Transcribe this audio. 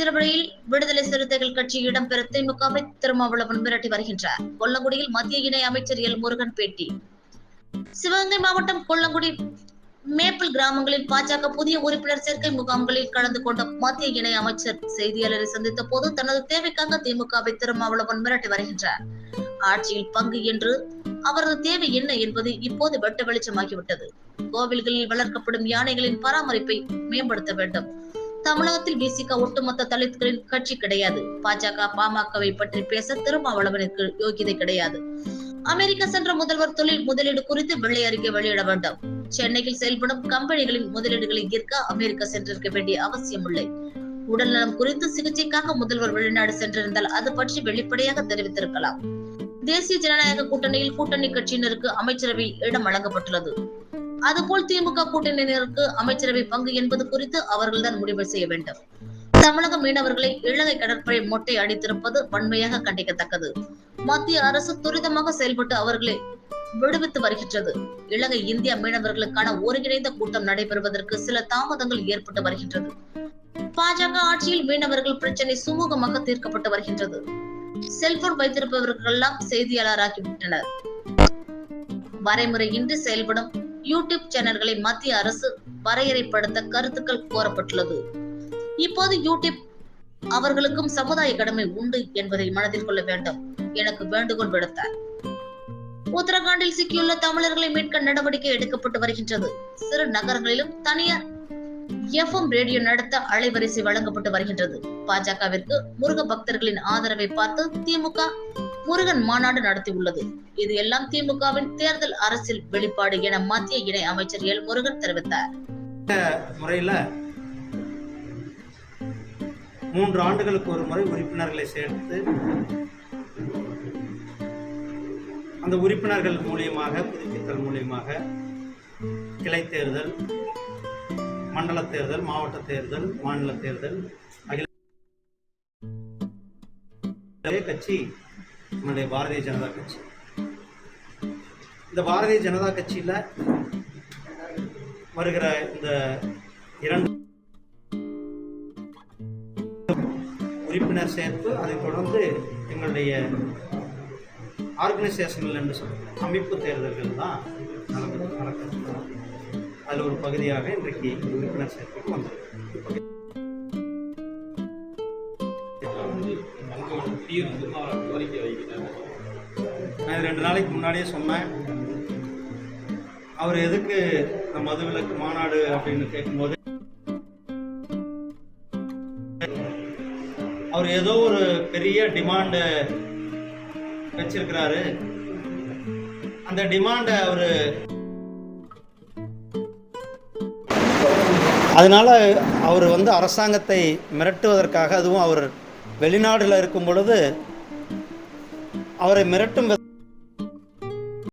அமைச்சரவையில் விடுதலை சிறுத்தைகள் கட்சி இடம்பெற திமுகவை திருமாவளவன் மிரட்டி வருகின்றார். கொல்லங்குடியில் மத்திய இணை அமைச்சர் எல் முருகன் பேட்டி. சிவகங்கை மாவட்டம் கொல்லங்குடி மேப்பிள் கிராமங்களில் பாஜக புதிய உறுப்பினர் சேர்க்கை முகாம்களில் கலந்து கொண்ட மத்திய இணை அமைச்சர் செய்தியாளரை சந்தித்த போது தனது தேவைக்காக திமுகவை திருமாவளவன் மிரட்டி வருகின்றார். ஆட்சியில் பங்கு என்று அவரது தேவை என்ன என்பது இப்போது வெட்ட வெளிச்சமாகிவிட்டது. கோவில்களில் வளர்க்கப்படும் யானைகளின் பராமரிப்பை மேம்படுத்த வேண்டும். தமிழகத்தில் பிசிக ஒட்டுமொத்த தலித்களின் கட்சி கிடையாது. பாஜக பாமகவை பற்றி பேச திருமாவளவனுக்கு யோகியதை கிடையாது. அமெரிக்கா சென்ற முதல்வர் தொழில் முதலீடு குறித்து வெள்ளை அறிக்கை வெளியிட வேண்டும். சென்னையில் செயல்படும் கம்பெனிகளின் முதலீடுகளை ஈர்க்க அமெரிக்கா சென்றிருக்க வேண்டிய அவசியம் இல்லை. உடல்நலம் குறித்து சிகிச்சைக்காக முதல்வர் வெளிநாடு சென்றிருந்தால் அது பற்றி வெளிப்படையாக தெரிவித்திருக்கலாம். தேசிய ஜனநாயக கூட்டணியில் கூட்டணி கட்சியினருக்கு அமைச்சரவை இடம் வழங்கப்பட்டுள்ளது. அதுபோல் திமுக கூட்டணியினருக்கு அமைச்சரவை பங்கு என்பது குறித்து அவர்கள்தான் முடிவு செய்ய வேண்டும். தமிழக மீனவர்களை இலங்கை கடற்படை மொட்டை அடித்திருப்பது வன்மையாக கண்டிக்கத்தக்கது. மத்திய அரசு துரிதமாக செயல்பட்டு அவர்களை விடுவித்து வருகின்றது. இலங்கை இந்தியா மீனவர்களுக்கான ஒருங்கிணைந்த கூட்டம் நடைபெறுவதற்கு சில தாமதங்கள் ஏற்பட்டு வருகின்றது. பாஜக ஆட்சியில் மீனவர்கள் பிரச்சனை சுமூகமாக தீர்க்கப்பட்டு வருகின்றது. செல்போன் வைத்திருப்பவர்கள் எல்லாம் செய்தியாளராகிவிட்டனர் வரைமுறையின்றி செயல்படும் யூடியூப் சேனல்களை மத்திய அரசு வரையறைப்படுத்த கருத்துக்கள் கோரப்பட்டுள்ளது. இப்போது யூடியூப் அவர்களுக்கும் சமுதாய கடமை உண்டு என்பதை மனதில் கொள்ள வேண்டும். எனக்கு வேண்டுகோள் விடுத்தார். உத்தரகாண்டில் சிக்கியுள்ள தமிழர்களை மீட்க நடவடிக்கை எடுக்கப்பட்டு வருகின்றது. சிறு நகரங்களிலும் தனியார் எஃப்எம் ரேடியோ நடத்த அலைவரிசை வழங்கப்பட்டு வருகின்றது. பாஜகவிற்கு முருக பக்தர்களின் ஆதரவை பார்த்து திமுக முருகன் மாநாடு நடத்தியுள்ளது இது எல்லாம் திமுகவின் தேர்தல் அரசியல் வெளிப்பாடு என மத்திய இணை அமைச்சர் எல் முருகன் தெரிவித்தார். முறையில மூன்று ஆண்டுகளுக்கு ஒரு முறை உறுப்பினர்களை சேர்த்து அந்த உறுப்பினர்கள் மூலியமாக புதுப்பித்தல் மூலியமாக கிளை தேர்தல் மண்டல தேர்தல் மாவட்ட தேர்தல் மாநில தேர்தல் அகில கட்சி நம்முடைய பாரதிய ஜனதா கட்சி. இந்த பாரதிய ஜனதா கட்சியில் வருகிற இந்த இரண்டு உறுப்பினர் சேர்ப்பு அதை தொடர்ந்து எங்களுடைய ஆர்கனைசேஷன்கள் என்று சொல்லுங்கள் அமைப்பு தேர்தல்கள் தான் நடந்து நடக்கிறது. அதில் ஒரு பகுதியாக இன்றைக்கு உறுப்பினர் சேர்ப்புக்கு வந்திருக்கு நான் ரெண்டு நாளைக்கு முன்னாடியே சொன்னேன். அவர் எதுக்கு இந்த மதுவிலக்கு மாநாடு அப்படின்னு கேட்கும்போது அவர் ஏதோ ஒரு பெரிய டிமாண்டு வச்சிருக்கிறாரு. அந்த டிமாண்டை அவர் அதனால அவர் வந்து அரசாங்கத்தை மிரட்டுவதற்காக அதுவும் அவர் வெளிநாடுல இருக்கும் பொழுது அவரை மிரட்டும்